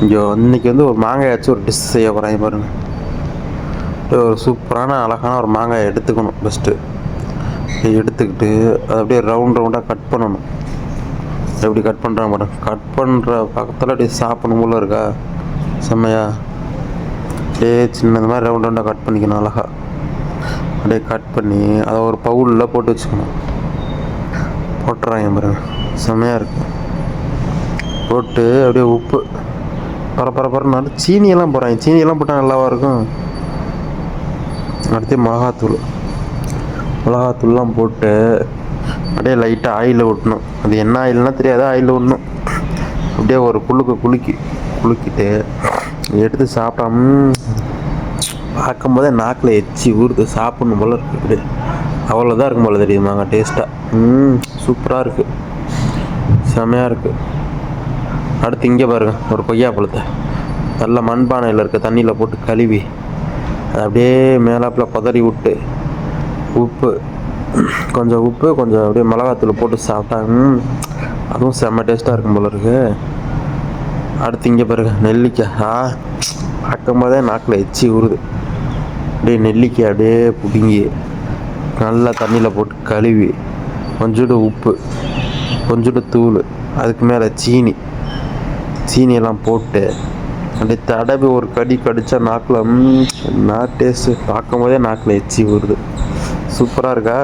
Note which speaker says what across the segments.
Speaker 1: இங்கே இன்றைக்கி வந்து ஒரு மாங்காய் வச்சு ஒரு டிஷ் செய்ய போகிறாங்க பாருங்க. அப்படியே ஒரு சூப்பரான அழகான ஒரு மாங்காயை எடுத்துக்கணும் ஃபஸ்ட்டு எடுத்துக்கிட்டு அதை அப்படியே ரவுண்ட் ரவுண்டாக கட் பண்ணணும். எப்படி கட் பண்ணுறாங்க மேடம் கட் பண்ணுற பக்கத்தில் அப்படியே சாப்பிடணும் போல இருக்கா? செம்மையா? அப்படியே சின்ன இந்த மாதிரி ரவுண்ட் ரவுண்டாக கட் பண்ணிக்கணும் அழகா. அப்படியே கட் பண்ணி அதை ஒரு பவுலில் போட்டு வச்சுக்கணும். போட்டுறாங்க பாருங்க. செம்மையாக இருக்கும் போட்டு அப்படியே உப்பு பர பர பரனால சீனியெல்லாம் போடுறாங்க. சீனியெல்லாம் போட்டால் நல்லாவா இருக்கும்? அடுத்து மிளகாத்தூள். மிளகாத்தூள்லாம் போட்டு அப்படியே லைட்டாக ஆயிலில் விட்டணும் அது என்ன ஆயில்னா தெரியாது ஆயிலில் விடணும் அப்படியே ஒரு குலுக்கு குலுக்கி குலுக்கிட்டு எடுத்து சாப்பிட்டா பார்க்கும்போதே நாக்கில் எச்சி ஊறுது. சாப்பிடணும் போல இருக்குது அப்படியே அவ்வளோதான் இருக்கும் போல தெரியுமாங்க டேஸ்ட்டாக ம் சூப்பராக இருக்குது செமையாக இருக்குது அடுத்து இங்கே பாருங்க ஒரு கொய்யா பழத்தை. நல்ல மண்பானையில் இருக்க தண்ணியில் போட்டு கழுவி அதை அப்படியே மேலாப்பில் பதறி விட்டு உப்பு கொஞ்சம் உப்பு கொஞ்சம் அப்படியே மிளகாத்தூள் போட்டு சாப்பிட்டாங்க அதுவும் செம்ம டேஸ்ட்டாக இருக்கும் போல இருக்கு. அடுத்து இங்கே பாருங்க நெல்லிக்காய். ஆ பார்க்கும் போதே நாக்கில் எச்சி ஊறுது. அப்படியே நெல்லிக்காய் அப்படியே பிடுங்கி நல்லா தண்ணியில் போட்டு கழுவி கொஞ்சோண்டு உப்பு கொஞ்சோண்டு தூள் அதுக்கு மேலே சீனி. சீனியெல்லாம் போட்டு அப்படியே தடவி ஒரு கடி கடித்தா நாக்கில் நான் டேஸ்ட்டு பார்க்கும் போதே நாக்கில் எச்சி ஊறுது. சூப்பராக இருக்கா?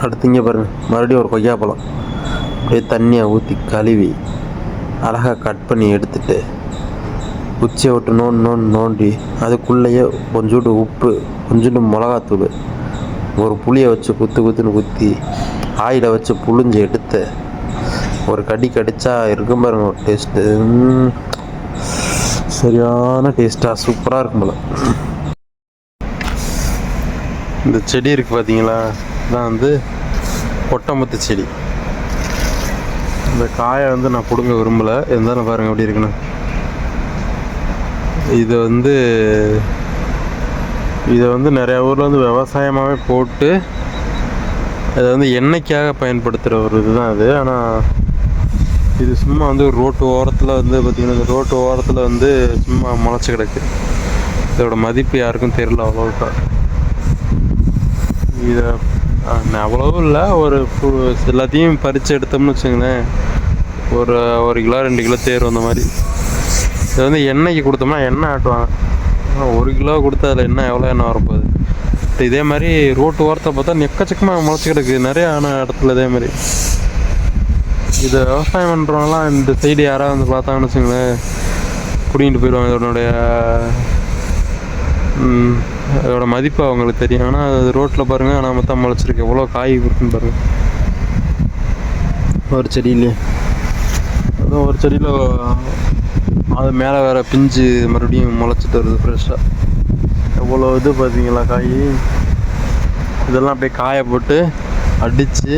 Speaker 1: அடுத்து இங்கே பாருங்க மறுபடியும் ஒரு கொய்யாப்பழம் அப்படியே தண்ணியை ஊற்றி கழுவி அழகாக கட் பண்ணி எடுத்துட்டு குச்சியை விட்டு நோண்டு நோண்டு நோண்டி அதுக்குள்ளேயே கொஞ்சோண்டு உப்பு கொஞ்சோண்டு மிளகாத்தூள் ஒரு புளியை வச்சு குத்து குத்துன்னு குத்தி ஆயில வச்சு புழிஞ்சு எடுத்து ஒரு கடி கடிச்சா இருக்கும் பாருங்க ஒரு டேஸ்ட்டு சரியான டேஸ்ட்டாக சூப்பராக இருக்கும் போல. இந்த செடி இருக்குது பார்த்தீங்களா இதான் வந்து கொட்டமுத்து செடி. இந்த காயை வந்து நான் பிடுங்க விரும்பலை. இருந்தாலும் பாருங்கள் எப்படி இருக்குன்னு. இது வந்து இதை வந்து நிறையா ஊரில் வந்து விவசாயமாகவே போட்டு அதை வந்து எண்ணெய்க்காக பயன்படுத்துகிற ஒரு இதுதான் அது. ஆனால் இது சும்மா வந்து ரோட்டு ஓரத்தில் வந்து பார்த்திங்கன்னா இந்த ரோட்டு ஓரத்தில் வந்து சும்மா முளைச்சி கிடக்கு. இதோட மதிப்பு யாருக்கும் தெரியல அவ்வளோக்கா இதை அவ்வளோவும் இல்லை. ஒரு எல்லாத்தையும் பறித்து எடுத்தோம்னு வச்சுங்களேன். ஒரு ஒரு கிலோ ரெண்டு கிலோ தேர் அந்த மாதிரி. இது வந்து எண்ணெய்க்கு கொடுத்தோம்னா எண்ணெய் ஆட்டுவாங்க. ஒரு கிலோ கொடுத்தா அதில் எண்ணெய் எவ்வளோ எண்ணெய் வரப்போகுது? இதே மாதிரி ரோட்டு ஓரத்தை பார்த்தா எக்கச்சக்கமாக முளைச்சி கிடக்கு. நிறைய ஆன இடத்துல இதே மாதிரி. இதை விவசாயம் பண்ணுறவங்களாம் இந்த சைடு யாராவது வந்து பார்த்தாங்கன்னு வச்சுங்களேன் பிடிங்கிட்டு போயிடுவாங்க. இதனுடைய அதோட மதிப்பு அவங்களுக்கு தெரியும். ஆனால் அது ரோட்டில் பாருங்கள் ஆனால் மொத்தம் முளைச்சிருக்கு. எவ்வளோ காய் இருக்குன்னு பாருங்கள் ஒரு செடியிலே. அதுவும் ஒரு செடியில் அது மேலே வேற பிஞ்சு மறுபடியும் முளைச்சிட்டு வருது ஃப்ரெஷ்ஷாக எவ்வளோ இது பார்த்தீங்களா காய்? இதெல்லாம் அப்படியே காய போட்டு அடித்து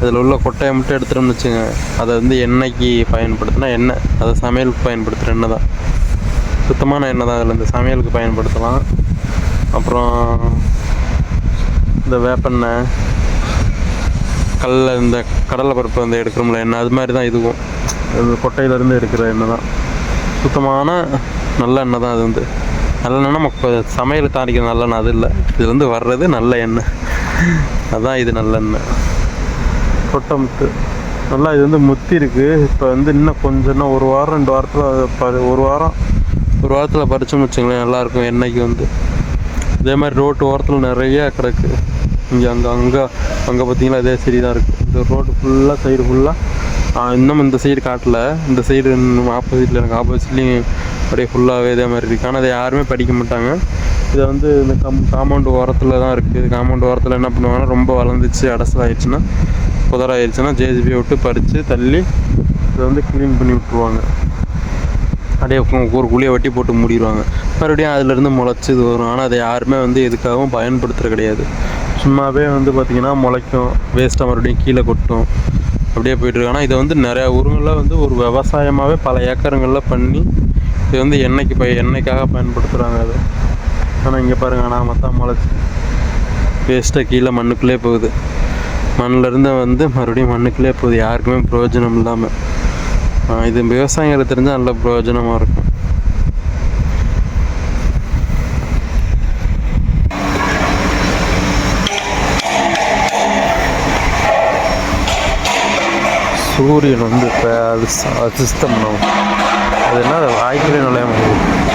Speaker 1: அதில் உள்ள கொட்டையை மட்டும் எடுத்துட்டோம்னு வச்சுங்க அதை வந்து எண்ணெய்க்கு பயன்படுத்தினா எண்ணெய் அதை சமையலுக்கு பயன்படுத்துகிற எண்ணெய் தான். சுத்தமான எண்ணெய் தான் அதில் இந்த சமையலுக்கு பயன்படுத்தலாம். அப்புறம் இந்த வேப்பெண்ணெய் கல்லில் இந்த கடலை பருப்பு வந்து எடுக்கிறோம்ல எண்ணெய் அது மாதிரி தான் இதுவும். இது கொட்டையிலேருந்து எடுக்கிற எண்ணெய் தான். சுத்தமான நல்ல எண்ணெய் தான் அது வந்து. நல்லெண்ணெய் நம்ம கொ- சமையல் தாளிக்கிற நல்லெண்ணெய் அது இல்லை. இதுலேருந்து வர்றது நல்ல எண்ணெய். அதான் இது நல்லெண்ணெய் முத்து நல்லா இது வந்து முத்தி இருக்குது இப்போ வந்து இன்னும் கொஞ்சம் இன்னும் ஒரு வாரம் ரெண்டு வாரத்தில் ப ஒரு வாரம் ஒரு வாரத்தில் பறிச்சோம்னு வச்சுங்களேன் நல்லாயிருக்கும் எண்ணெய்க்கு வந்து. இதே மாதிரி ரோட்டு ஓரத்தில் நிறைய கிடக்கு. இங்கே அங்கே அங்கே அங்கே பார்த்தீங்கன்னா இதே செடி தான் இருக்குது இந்த ரோடு ஃபுல்லாக சைடு ஃபுல்லாக இன்னும் இந்த சைடு காட்டல. இந்த சைடு ஆப்போசிட்டில் எனக்கு ஆப்போசிட்லேயும் அப்படியே ஃபுல்லாகவே இதே மாதிரி இருக்குது ஆனால் அதை யாருமே படிக்க மாட்டாங்க. இதை வந்து இந்த கம் காம்பவுண்டு ஓரத்தில் தான் இருக்குது காம்பவுண்டு ஓரத்தில் என்ன பண்ணுவாங்கன்னா ரொம்ப வளர்ந்துச்சு அடசல் ஆயிடுச்சுன்னா புதராயிருச்சுன்னா ஜேசிபி விட்டு பறித்து தள்ளி இதை வந்து க்ளீன் பண்ணி விட்ருவாங்க அப்படியே ஒரு குழியை வெட்டி போட்டு மூடிடுவாங்க மறுபடியும் அதுலேருந்து முளைச்சி இது வரும். ஆனால் அதை யாருமே வந்து எதுக்காகவும் பயன்படுத்துகிற கிடையாது. சும்மாவே வந்து பார்த்திங்கன்னா முளைக்கும். வேஸ்ட்டாக மறுபடியும் கீழே கொட்டும். அப்படியே போயிட்டுருக்கு ஆனால் இதை வந்து நிறையா ஊருங்களில் வந்து ஒரு விவசாயமாகவே பல ஏக்கருங்களில் பண்ணி இது வந்து எண்ணெய்க்கு பய எண்ணெய்க்காக பயன்படுத்துகிறாங்க அது. ஆனால் இங்கே பாருங்கள் ஆனால் மொத்தம் முளைச்சி வேஸ்ட்டாக கீழே மண்ணுக்குள்ளே போகுது. மண்ணிலேருந்து வந்து மறுபடியும் மண்ணுக்குள்ளே போகுது. யாருக்குமே பிரயோஜனம் இல்லாமல் இது விவசாயிகளுக்கு தெரிஞ்சால் நல்ல பிரயோஜனமாக இருக்கும். சூரியன் வந்து இப்போ அது ச- அசிஸ்தம் அது என்ன? அது வாய்க்கிலே நுழைய முடியும்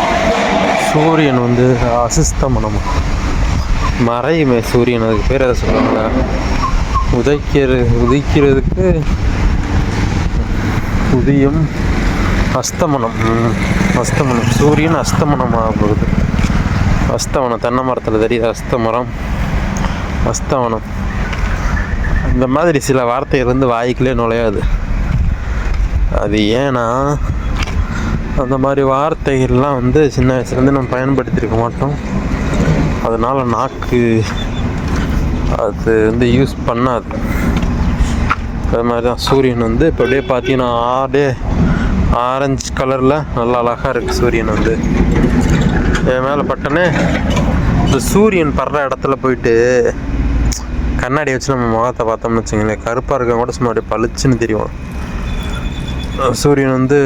Speaker 1: சூரியன் வந்து அசிஸ்தமனம் மறையுமே சூரியன். அதுக்கு பேர் எதை சொல்லுவாங்க? உதைக்கிற உதிக்கிறதுக்கு உதயம் அஸ்தமனம். அஸ்தமனம். சூரியன் அஸ்தமனம் ஆக போகுது அஸ்தமனம். தென்னை மரத்தில் தெரியுது அஸ்தமரம் அஸ்தமனம். இந்த மாதிரி சில வார்த்தைகள் வந்து வாய்க்குள்ளே நுழையாது. அது ஏன்னா அந்த மாதிரி வார்த்தைகள்லாம் வந்து சின்ன வயசுலேருந்து நம்ம பயன்படுத்தியிருக்க மாட்டோம். அதனால் நாக்கு அது வந்து யூஸ் பண்ணாது. அது மாதிரி தான். சூரியன் வந்து இப்போ அப்படியே பார்த்தீங்கன்னா ஆடே ஆரஞ்சு கலரில் நல்லா அழகாக இருக்குது சூரியன் வந்து. என் மேலே பட்டனே இந்த சூரியன் படுற இடத்துல போயிட்டு கண்ணாடி வச்சு நம்ம முகத்தை பார்த்தோம்னு வச்சுங்களேன் கருப்பாக இருக்க கூட சும்மா அப்படியே பளிச்சுன்னு தெரியும். சூரியன் வந்து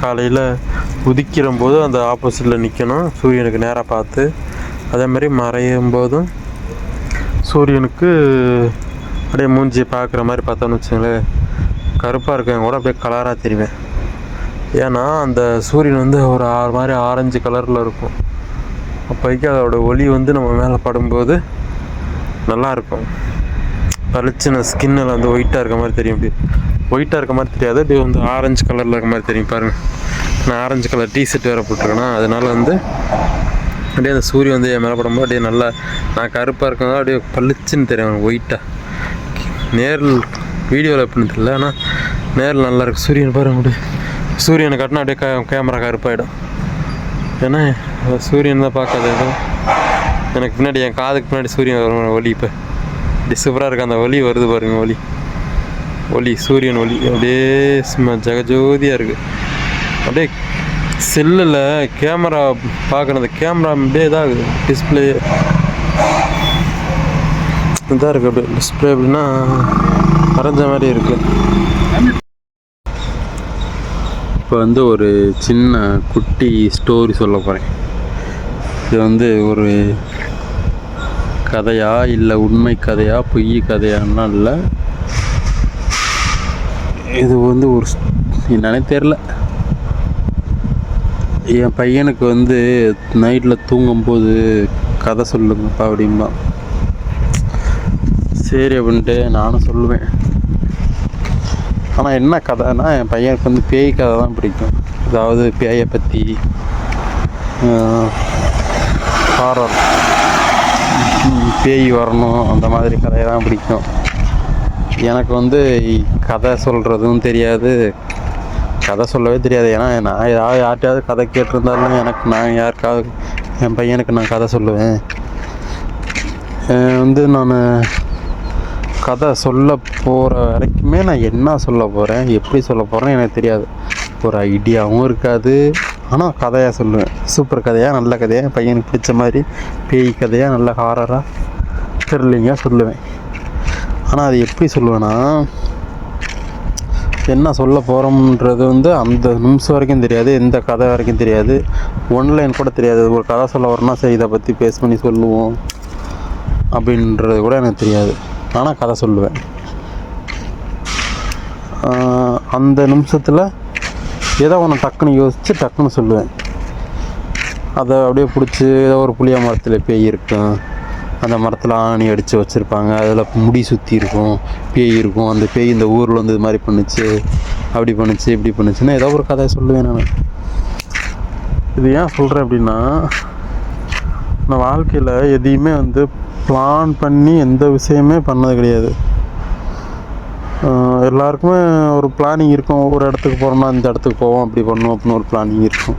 Speaker 1: காலையில் உதிக்கிற போது அந்த ஆப்போசிட்டில் நிற்கணும் சூரியனுக்கு நேராக பார்த்து. அதே மாதிரி மறையும் போதும். சூரியனுக்கு அப்படியே மூஞ்சி பார்க்குற மாதிரி பார்த்தோன்னு வச்சுங்களேன். கருப்பாக இருக்கவங்க கூட அப்படியே கலராக தெரிவேன். ஏன்னா அந்த சூரியன் வந்து ஒரு ஆறு மாதிரி ஆரஞ்சு கலரில் இருக்கும். அப்போதைக்கு அதோட ஒளி வந்து நம்ம மேலே படும்போது நல்லா இருக்கும். ஸ்கின்னில் வந்து ஒயிட்டாக இருக்க மாதிரி தெரியும். அப்படி ஒயிட்டாக இருக்க மாதிரி தெரியாது. அப்படியே வந்து ஆரஞ்சு கலரில் இருக்க மாதிரி தெரியும் பாருங்கள் நான் ஆரஞ்சு கலர் டிஷர்ட் வேறு போட்டிருக்கேன்னா அதனால வந்து அப்படியே அந்த சூரியன் வந்து என் மேலே படும்போது அப்படியே நல்லா நான் கருப்பாக இருக்கனால அப்படியே பளிச்சுன்னு தெரியும் ஒயிட்டாக நேரில் வீடியோவில் எப்படின்னு தெரியல ஆனால் நேரில் நல்லாயிருக்கு சூரியன் பாருங்க அப்படியே. சூரியனை கட்டினா அப்படியே கே கேமரா கருப்பாயிடும். ஏன்னா சூரியன் தான் பார்க்காத எதுவும் எனக்கு பின்னாடி என் காதுக்கு பின்னாடி சூரியன் வரும் ஒளி இப்போ. இப்படி சூப்பராக இருக்குது அந்த ஒலி வருது பாருங்க ஒலி ஒளி சூரியன் ஒளி. அப்படியே சும்மா ஜெகஜோதியாக இருக்குது அப்படியே செல்லில் கேமரா பார்க்குறது கேமரா அப்படியே இதாகுது. டிஸ்பிளே இதாக இருக்குது அப்படியே. டிஸ்பிளே அப்படின்னா வரைஞ்ச மாதிரி இருக்குது இப்போ வந்து ஒரு சின்ன குட்டி ஸ்டோரி சொல்ல போகிறேன் இது வந்து ஒரு கதையா இல்லை உண்மை கதையா பொய் கதையான்னா இல்லை. இது வந்து ஒரு என்னன்னே தெரில என் பையனுக்கு வந்து நைட்டில் தூங்கும்போது கதை சொல்லுங்கப்பா அப்படிம்பா சரி அப்படின்ட்டு நானும் சொல்லுவேன். ஆனால் என்ன கதைன்னா என் பையனுக்கு வந்து பேய் கதை தான் பிடிக்கும். அதாவது பேயை பற்றி ஹாரர் பேய் வரணும் அந்த மாதிரி கதையை தான் பிடிக்கும். எனக்கு வந்து கதை சொல்கிறதும் தெரியாது. கதை சொல்லவே தெரியாது. ஏன்னா நான் ஏதாவது யார்கிட்டயாவது கதை கேட்டிருந்தாலும் எனக்கு நான் யாருக்காவது என் பையனுக்கு நான் கதை சொல்லுவேன். வந்து நான் கதை சொல்ல போகிற வரைக்குமே நான் என்ன சொல்ல போகிறேன் எப்படி சொல்ல போகிறேன்னு எனக்கு தெரியாது. ஒரு ஐடியாவும் இருக்காது. ஆனால் கதையாக சொல்லுவேன். சூப்பர் கதையாக நல்ல கதையாக என் பையனுக்கு பிடிச்ச மாதிரி பேய் கதையாக நல்ல ஹாரராக த்ரில்லிங்காக சொல்லுவேன். ஆனால் அது எப்படி சொல்லுவேன்னா என்ன சொல்ல போகிறோம்ன்றது வந்து அந்த நிமிஷம் வரைக்கும் தெரியாது எந்த கதை வரைக்கும் தெரியாது. ஒன்லைன் கூட தெரியாது. ஒரு கதை சொல்ல வரணும்னா சரி இதை பற்றி பேஸ் பண்ணி சொல்லுவோம் அப்படின்றது கூட எனக்கு தெரியாது. ஆனால் கதை சொல்லுவேன். அந்த நிமிஷத்தில் ஏதோ ஒன்று டக்குன்னு யோசித்து டக்குன்னு சொல்லுவேன். அதை அப்படியே பிடிச்சி ஏதோ ஒரு புளிய மரத்தில் பேய் இருக்கும். அந்த மரத்தில் ஆணி அடித்து வச்சுருப்பாங்க. அதில் முடி சுற்றி இருக்கும் பேய் இருக்கும். அந்த பேய் இந்த ஊரில் வந்து இது மாதிரி பண்ணுச்சு அப்படி பண்ணுச்சு இப்படி பண்ணுச்சுன்னு ஏதோ ஒரு கதை சொல்லுவேன் நான். இது ஏன் சொல்கிறேன் அப்படின்னா நான் வாழ்க்கையில் எதையுமே வந்து பிளான் பண்ணி எந்த விஷயமே பண்ணது கிடையாது. எல்லாருக்குமே ஒரு பிளானிங் இருக்கும். ஒரு இடத்துக்கு போகிறோம்னா இந்த இடத்துக்கு போவோம் அப்படி பண்ணுவோம் அப்படின்னு ஒரு பிளானிங் இருக்கும்.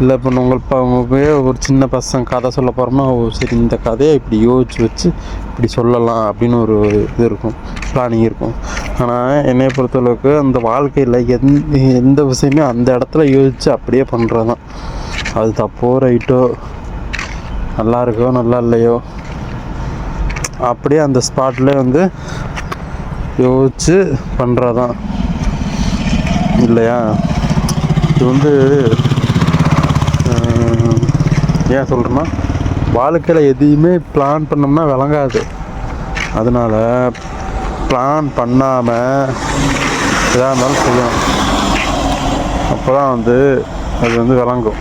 Speaker 1: இல்லை இப்போ உங்களுக்கு ஒரு சின்ன பசங்க கதை சொல்ல போகிறோம்னா ஓ சரி இந்த கதையை இப்படி யோசிச்சு வச்சு இப்படி சொல்லலாம் அப்படின்னு ஒரு இது இருக்கும் பிளானிங் இருக்கும். ஆனால் என்னை பொறுத்தளவுக்கு அந்த வாழ்க்கையில் எந் எந்த விஷயமே அந்த இடத்துல யோசித்து அப்படியே பண்ணுறது தான் அது தப்போ ரைட்டோ நல்லா இருக்கோ நல்லா இல்லையோ அப்படியே அந்த ஸ்பாட்லேயே வந்து யோசிச்சு பண்ணுறது தான் இல்லையா? இது வந்து ஏன் சொல்கிறேன்னா வாழ்க்கையில் எதையுமே பிளான் பண்ணோம்னா விளங்காது. அதனால் பிளான் பண்ணாமல் எதாக இருந்தாலும் செய்யணும். அப்போ தான் வந்து அது வந்து விளங்கும்.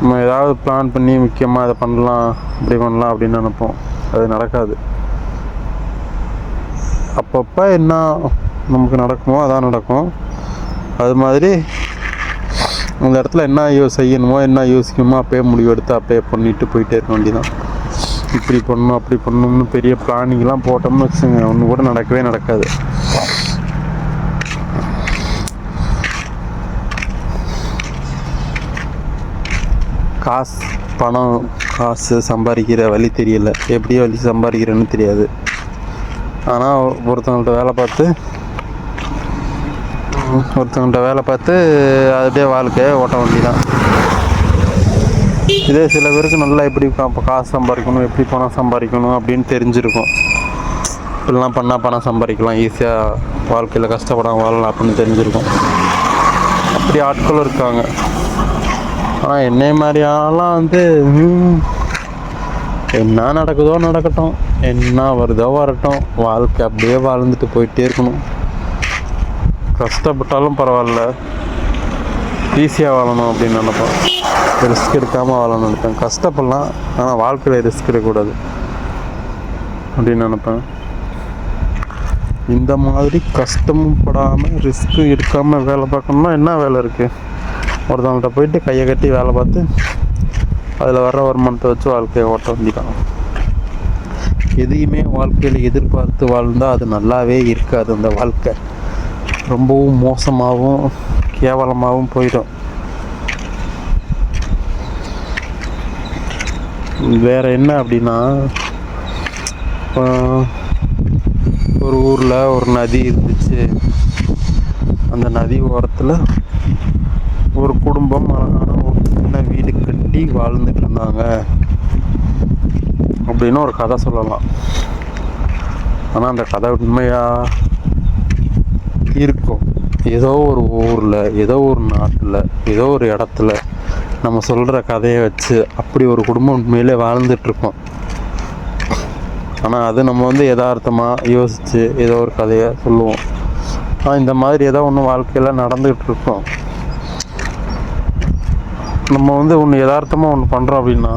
Speaker 1: நம்ம ஏதாவது பிளான் பண்ணி முக்கியமாக அதை பண்ணலாம் இப்படி பண்ணலாம் அப்படின்னு நினைப்போம். அது நடக்காது. அப்பப்போ என்ன நமக்கு நடக்குமோ அதான் நடக்கும். அது மாதிரி அந்த இடத்துல என்ன யோ செய்யணுமோ என்ன யோசிக்கணுமோ அப்பயே முடிவெடுத்து அப்பயே பண்ணிட்டு போயிட்டே இருக்க வேண்டியதான் இப்படி பண்ணணும் அப்படி பண்ணணும்னு பெரிய பிளானிங்லாம் போட்டோம்னு வச்சுங்க ஒன்று கூட நடக்கவே நடக்காது. காசு பணம் காசு சம்பாதிக்கிற வழி தெரியல. எப்படி வழி சம்பாதிக்கிறேன்னு தெரியாது. ஆனால் ஒருத்தவங்கள்ட்ட வேலை பார்த்து ஒருத்தவங்கள்ட்ட வேலை பார்த்து அப்படியே வாழ்க்கையை ஓட்ட வேண்டியதான் இதே சில பேருக்கு நல்லா எப்படி காசு சம்பாதிக்கணும் எப்படி பணம் சம்பாதிக்கணும் அப்படின்னு தெரிஞ்சிருக்கும். இப்படிலாம் பண்ணால் பணம் சம்பாதிக்கலாம் ஈஸியாக வாழ்க்கையில் கஷ்டப்படாமல் வாழலாம் அப்படின்னு தெரிஞ்சிருக்கும். அப்படி ஆட்களும் இருக்காங்க. ஆனால் என்னை மாதிரி ஆளெல்லாம் வந்து என்ன நடக்குதோ நடக்கட்டும் என்ன வருதோ வரட்டும் வாழ்க்கை அப்படியே வாழ்ந்துட்டு போயிட்டே இருக்கணும். கஷ்டப்பட்டாலும் பரவாயில்ல. ஈஸியாக வாழணும் அப்படின்னு நினைப்பேன் ரிஸ்க் எடுக்காமல் வாழணும்னு நினைப்பேன். கஷ்டப்படலாம் ஆனால் வாழ்க்கையில் ரிஸ்க் எடுக்கக்கூடாது அப்படின்னு நினைப்பேன். இந்த மாதிரி கஷ்டமும் படாமல் ரிஸ்க்கும் எடுக்காமல் வேலை பார்க்கணும்னா என்ன வேலை இருக்குது ஒருத்தவங்கள்ட்ட போயிட்டு கையை கட்டி வேலை பார்த்து அதில் வர்ற வருமானத்தை வச்சு வாழ்க்கையை ஓட்ட வேண்டியதான் எதையுமே வாழ்க்கையில் எதிர்பார்த்து வாழ்ந்தால் அது நல்லாவே இருக்காது அந்த வாழ்க்கை. ரொம்பவும் மோசமாகவும் கேவலமாகவும் போயிடும். வேறு என்ன அப்படின்னா ஒரு ஊரில் ஒரு நதி இருந்துச்சு. அந்த நதி ஓரத்தில் ஒரு குடும்பம் அழகான ஒரு சின்ன வீடு கட்டி வாழ்ந்துட்டு இருந்தாங்க. அப்படின்னு ஒரு கதை சொல்லலாம். ஆனால் அந்த கதை உண்மையாக இருக்கும். ஏதோ ஒரு ஊரில் ஏதோ ஒரு நாட்டில் ஏதோ ஒரு இடத்துல நம்ம சொல்கிற கதையை வச்சு அப்படி ஒரு குடும்பம் உண்மையிலே வாழ்ந்துட்டுருக்கோம். ஆனால் அது நம்ம வந்து யதார்த்தமாக யோசித்து ஏதோ ஒரு கதையை சொல்லுவோம். ஆனால் இந்த மாதிரி ஏதோ ஒன்று வாழ்க்கையில் நடந்துகிட்டு இருக்கோம் நம்ம வந்து ஒன்று யதார்த்தமாக ஒன்று பண்ணுறோம் அப்படின்னா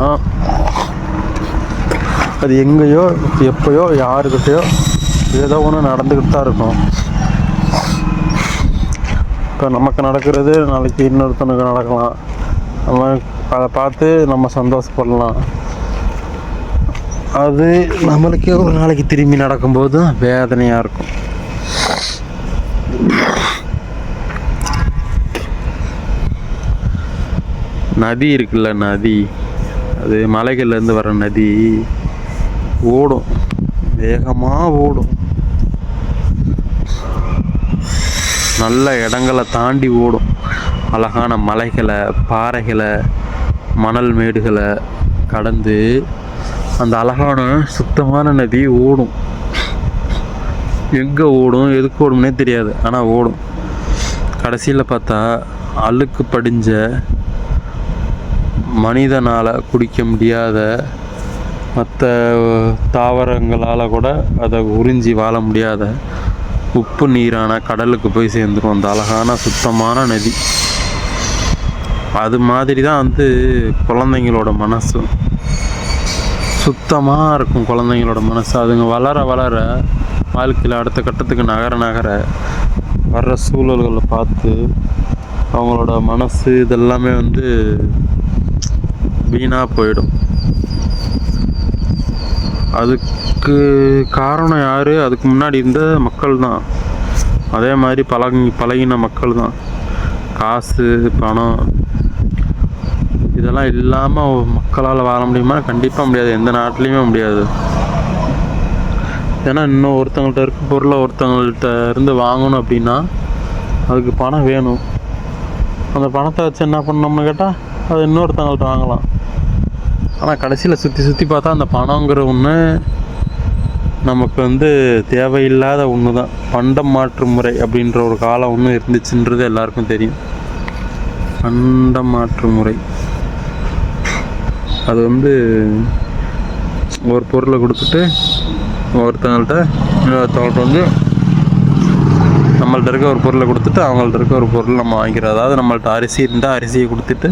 Speaker 1: அது எங்கேயோ எப்பயோ யாருக்கிட்டேயோ ஏதோ ஒன்று நடந்துக்கிட்டு தான் இருக்கும். இப்போ நமக்கு நடக்கிறது நாளைக்கு இன்னொருத்தனுக்கு நடக்கலாம். நம்ம அதை பார்த்து நம்ம சந்தோஷப்படலாம். அது நம்மளுக்கே ஒரு நாளைக்கு திரும்பி நடக்கும்போது வேதனையாக இருக்கும். நதி இருக்குல்ல நதி. அது மலைகள்லேருந்து வர நதி. ஓடும். வேகமாக ஓடும். நல்ல இடங்களை தாண்டி ஓடும். அழகான மலைகளை பாறைகளை மணல் மேடுகளை கடந்து அந்த அழகான சுத்தமான நதி ஓடும். எங்கே ஓடும் எதுக்கு ஓடும்னே தெரியாது ஆனால் ஓடும். கடைசியில் பார்த்தா அழுக்கு படிஞ்ச மனிதனால் குடிக்க முடியாத மற்ற தாவரங்களால் கூட அதை உறிஞ்சி வாழ முடியாத உப்பு நீரான கடலுக்கு போய் சேர்ந்துடும் அந்த அழகான சுத்தமான நதி. அது மாதிரி தான் வந்து குழந்தைங்களோட மனசு. சுத்தமாக இருக்கும் குழந்தைங்களோட மனசு. அதுங்க வளர வளர வாழ்க்கையில் அடுத்த கட்டத்துக்கு நகர நகர வர்ற சூழல்களை பார்த்து அவங்களோட மனசு இதெல்லாமே வந்து வீணாக போயிடும். அதுக்கு காரணம் யார்? அதுக்கு முன்னாடி இருந்த மக்கள் தான் அதே மாதிரி பழகி பழகின மக்கள் தான் காசு பணம் இதெல்லாம் இல்லாமல் மக்களால் வாழ முடியுமா? கண்டிப்பாக முடியாது. எந்த நாட்டிலையுமே முடியாது. ஏன்னா இன்னும் ஒருத்தவங்கள்ட்ட இருக்க பொருளை ஒருத்தங்கள்ட்ட இருந்து வாங்கணும் அப்படின்னா அதுக்கு பணம் வேணும். அந்த பணத்தை வச்சு என்ன பண்ணோம்னு கேட்டால் அது இன்னொருத்தங்கள்ட்ட வாங்கலாம். ஆனால் கடைசியில் சுற்றி சுற்றி பார்த்தா அந்த பணங்கிற ஒன்று
Speaker 2: நமக்கு வந்து தேவையில்லாத ஒன்று தான் பண்டம் மாற்று முறை அப்படின்ற ஒரு காலம் ஒன்று இருந்துச்சுன்றது எல்லாருக்கும் தெரியும். பண்டம் மாற்று முறை. அது வந்து ஒரு பொருளை கொடுத்துட்டு ஒருத்தங்கள்ட்ட இன்னொருத்தவங்கள்ட்ட வந்து நம்மள்ட்ட இருக்க ஒரு பொருளை கொடுத்துட்டு அவங்கள்ட்ட இருக்க ஒரு பொருள் நம்ம வாங்கிக்கிறோம். அதாவது நம்மள்ட்ட அரிசி இருந்தால் அரிசியை கொடுத்துட்டு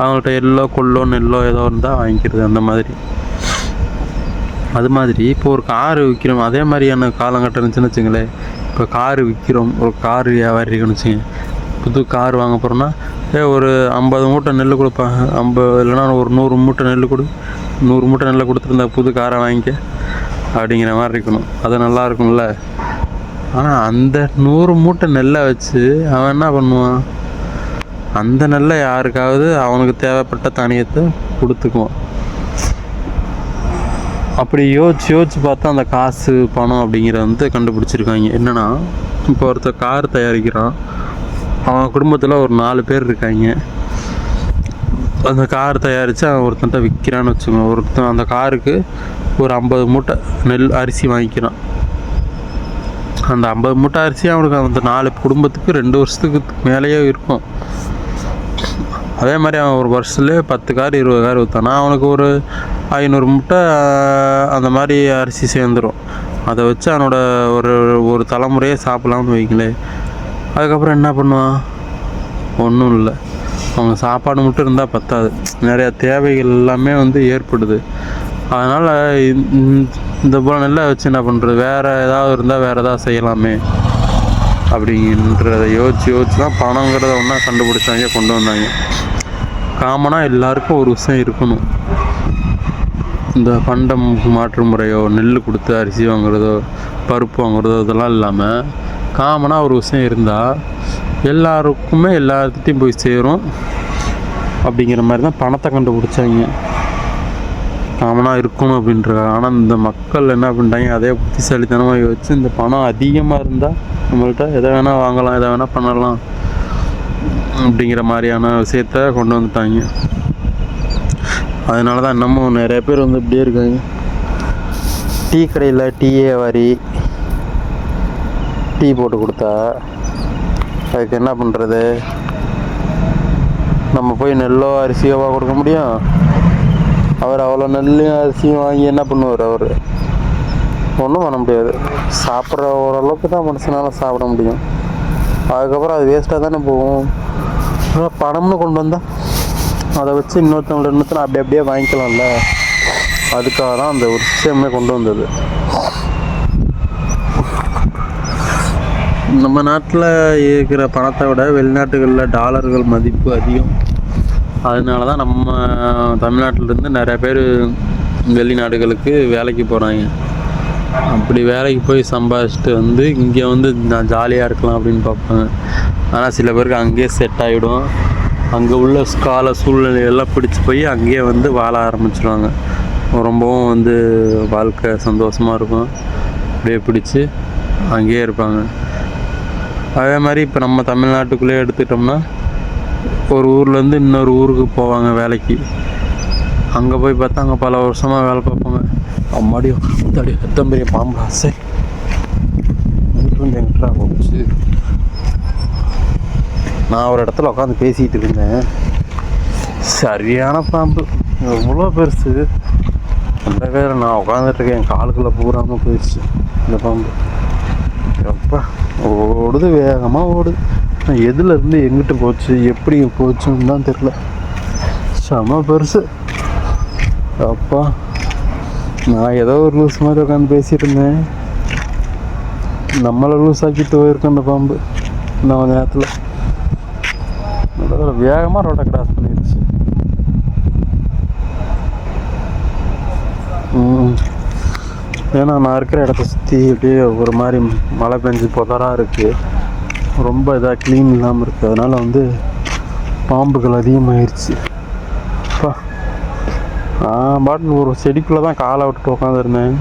Speaker 2: அவங்கள்ட்ட எல்லோ கொள்ளோ நெல்லோ ஏதோ இருந்தால் வாங்கிக்கிறது அந்த மாதிரி. அது மாதிரி இப்போ ஒரு கார் விற்கிறோம் அதே மாதிரியான காலங்கட்டம் இருந்துச்சுன்னு வச்சுங்களேன். இப்போ கார் விற்கிறோம் ஒரு கார் வியாபாரி இருக்குன்னு வச்சுங்க. புது கார் வாங்க போகிறோன்னா ஏ ஒரு ஐம்பது மூட்டை நெல் கொடுப்பாங்க ஐம்பது இல்லைன்னா ஒரு நூறு மூட்டை நெல் கொடு. நூறு மூட்டை நெல்லை கொடுத்துருந்தா புது காரை வாங்கிக்க. அப்படிங்கிற மாதிரி இருக்கணும். அது நல்லா இருக்கும்ல. ஆனால் அந்த நூறு மூட்டை நெல்லை வச்சு அவன் என்ன பண்ணுவான்? அந்த நெல்லை யாருக்காவது அவனுக்கு தேவைப்பட்ட தானியத்தை கொடுத்துக்குவான். அப்படி யோசிச்சு யோசிச்சு பார்த்தா அந்த காசு பணம் அப்படிங்கிறத வந்து கண்டுபிடிச்சிருக்காங்க. என்னன்னா இப்போ ஒருத்தர் கார் தயாரிக்கிறான். அவன் குடும்பத்தில் ஒரு நாலு பேர் இருக்காங்க. அந்த கார் தயாரித்து அவன் ஒருத்தன்ட்ட விற்கிறான்னு வச்சுக்கோங்க. ஒருத்தன் அந்த காருக்கு ஒரு ஐம்பது மூட்டை நெல் அரிசி வாங்கிக்கிறான். அந்த ஐம்பது மூட்டை அரிசி அவனுக்கு அந்த நாலு குடும்பத்துக்கு ரெண்டு வருஷத்துக்கு மேலேயே இருக்கும். அதே மாதிரி அவன் ஒரு வருஷத்துலேயே பத்து கார் இருபது கார் விற்றானா அவனுக்கு ஒரு ஐநூறு முட்டை அந்த மாதிரி அரிசி சேர்ந்துடும் அதை வச்சு அவனோட ஒரு ஒரு தலைமுறையே சாப்பிட்லாம்னு வைங்களேன் அதுக்கப்புறம் என்ன பண்ணுவான்? ஒன்றும் இல்லை. அவங்க சாப்பாடு மட்டும் இருந்தால் பத்தாது. நிறையா தேவைகள் எல்லாமே வந்து ஏற்படுது. அதனால் இந்த போல நெல்லை வச்சு என்ன பண்ணுறது வேறு ஏதாவது இருந்தால் வேறு ஏதாவது செய்யலாமே. அப்படின்றத யோசிச்சு யோசிச்சு தான் பணங்கிறத ஒன்றா கண்டுபிடிச்சாங்க கொண்டு வந்தாங்க. காமனாக எல்லாருக்கும் ஒரு விஷயம் இருக்கணும். இந்த பண்டம் மாற்று முறையோ நெல் கொடுத்து அரிசி வாங்குறதோ பருப்பு வாங்குறதோ இதெல்லாம் இல்லாமல் காமனாக ஒரு விஷயம் இருந்தால் எல்லாருக்குமே எல்லாத்துட்டையும் போய் சேரும். அப்படிங்கிற மாதிரி தான் பணத்தை கண்டுபிடிச்சாங்க. காமனாக இருக்கணும் அப்படின்றாங்க ஆனால் இந்த மக்கள் என்ன பண்ணிட்டாங்க? அதே புத்திசாலித்தனமாக யோசிச்சு இந்த பணம் அதிகமாக இருந்தால் நம்மள்கிட்ட எதை வேணால் வாங்கலாம் எதை வேணால் பண்ணலாம் அப்படிங்கிற மாதிரியான விஷயத்த கொண்டு வந்துட்டாங்க. அதனால தான் இன்னமும் நிறைய பேர் வந்து இப்படியே இருக்காங்க. டீ கடையில் டீயே வாரி டீ போட்டு கொடுத்தா அதுக்கு என்ன பண்ணுறது நம்ம போய் நெல்லோ அரிசியோவா கொடுக்க முடியும்? அவர் அவ்வளோ நெல்லையும் அரிசியும் வாங்கி என்ன பண்ணுவார் அவர்? ஒன்றும் பண்ண முடியாது. சாப்பிட்ற ஓரளவுக்கு தான் மனுஷனால சாப்பிட முடியும். அதுக்கப்புறம் அது வேஸ்ட்டாக தானே போகும். ஆனால் பணம்னு கொண்டு வந்தால் அதை வச்சு இன்னொருத்தவங்கள இன்னொருத்தன அப்படி அப்படியே வாங்கிக்கலாம்ல. அதுக்காக தான் அந்த ஒரு சிஸ்டமே கொண்டு வந்தது. நம்ம நாட்டில் இருக்கிற பணத்தை விட வெளிநாட்டுகளில் டாலர்கள் மதிப்பு அதிகம். அதனால தான் நம்ம தமிழ்நாட்டிலேருந்து நிறைய பேர் வெளிநாடுகளுக்கு வேலைக்கு போகிறாங்க அப்படி வேலைக்கு போய் சம்பாதிச்சுட்டு வந்து இங்கே வந்து நான் ஜாலியாக இருக்கலாம் அப்படின்னு பார்ப்பாங்க. ஆனால் சில பேருக்கு அங்கேயே செட் ஆகிடும் அங்கே உள்ள கால சூழ்நிலையெல்லாம் பிடிச்சி போய் அங்கேயே வந்து வாழ ஆரம்பிச்சிருவாங்க. ரொம்பவும் வந்து வாழ்க்கை சந்தோஷமாக இருக்கும். அப்படியே பிடிச்சி அங்கேயே இருப்பாங்க. அதே மாதிரி இப்போ நம்ம தமிழ்நாட்டுக்குள்ளே எடுத்துக்கிட்டோம்னா ஒரு ஊர்லேருந்து இன்னொரு ஊருக்கு போவாங்க வேலைக்கு. அங்கே போய் பார்த்தா அங்கே பல வருஷமாக வேலை பார்ப்பாங்க. அம்மாடியோ தடி எத்தனை பெரிய பாம்பு. ஆசை இருந்து எங்கிட்டா போச்சு? நான் ஒரு இடத்துல உட்காந்து பேசிகிட்டு இருந்தேன். சரியான பாம்பு. எவ்வளோ பெருசு. அந்த வேறு நான் உட்காந்துட்டு இருக்கேன். என் காலுக்குள்ளே பூராமல் போயிடுச்சு இந்த பாம்பு. எப்பா ஓடுது வேகமாக ஓடுது. எதுலேருந்து எங்கிட்ட எங்கிட்டு போச்சு எப்படி போச்சுன்னு தான் தெரில செம பெருசு. அப்பா நான் ஏதோ ஒரு லூஸ் மாதிரி உட்காந்து பேசியிருந்தேன் இருந்தேன். நம்மளை லூஸ் ஆக்கிட்டு போயிருக்கோம் அந்த பாம்பு இன்னும் நேரத்தில். வேகமாக ரோட்டை கிராஸ் பண்ணிடுச்சு. ஏன்னா நான் இருக்கிற இடத்த சுற்றி அப்படியே ஒரு மாதிரி மழை பெஞ்சு புதராக இருக்குது ரொம்ப இதாக க்ளீன் இல்லாமல் இருக்குது அதனால் வந்து பாம்புகள் அதிகமாகிருச்சு அப்பா. நான் பாட்டு ஒரு செடிக்குள்ளே தான் காலை விட்டுட்டு உட்காந்துருந்தேன்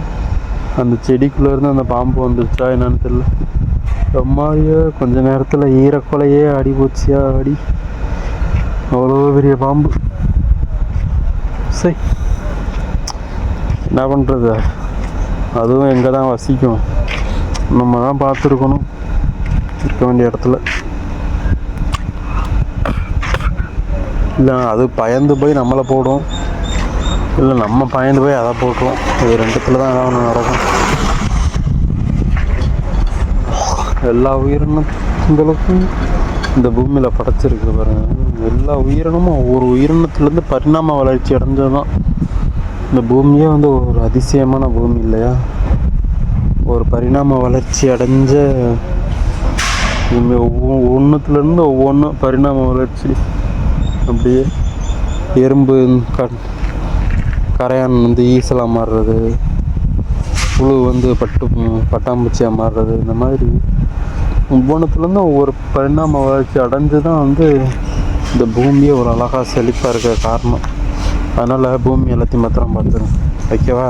Speaker 2: அந்த செடிக்குள்ளே இருந்து அந்த பாம்பு வந்துருச்சா என்னன்னு தெரியல. ரொம்பவே கொஞ்ச நேரத்தில் ஈரக்கொலையே அடி போச்சியா அடி அவ்வளோ பெரிய பாம்பு. சரி. என்ன பண்ணுறது அதுவும் எங்கே தான் வசிக்கும். நம்ம தான் பார்த்துருக்கணும். இருக்க வேண்டிய இடத்துல. இல்லை அது பயந்து போய் நம்மளை போடும். இல்லை நம்ம பயந்து போய் அதை போட்டுருவோம் இது ரெண்டுத்தில் தான் ஏதாவது ஒன்று நடக்கும். எல்லா உயிரினங்களுக்கும் இந்த பூமியில் படைச்சிருக்கு பாருங்க. எல்லா உயிரினமும் ஒவ்வொரு உயிரினத்துலேருந்து பரிணாம வளர்ச்சி அடைஞ்சது தான் இந்த பூமியே வந்து ஒரு அதிசயமான பூமி இல்லையா? ஒரு பரிணாம வளர்ச்சி அடைஞ்ச பூமி ஒவ்வொரு ஒன்றுத்துலேருந்து ஒவ்வொன்றும் பரிணாம வளர்ச்சி. அப்படியே எறும்பு க கரையான் வந்து ஈசலாக மாறுறது. புழு வந்து பட்டு பட்டாம்பூச்சியாக மாறுறது. இந்த மாதிரி ஒவ்வொன்றுத்துலேருந்து ஒவ்வொரு பரிணாம வளர்ச்சி அடைஞ்சு தான் வந்து இந்த பூமியே ஒரு அழகாக செழிப்பாக இருக்க காரணம். அதனால் பூமி எல்லாத்தையும் மாத்திரம் பார்த்துருங்க ஓகேவா?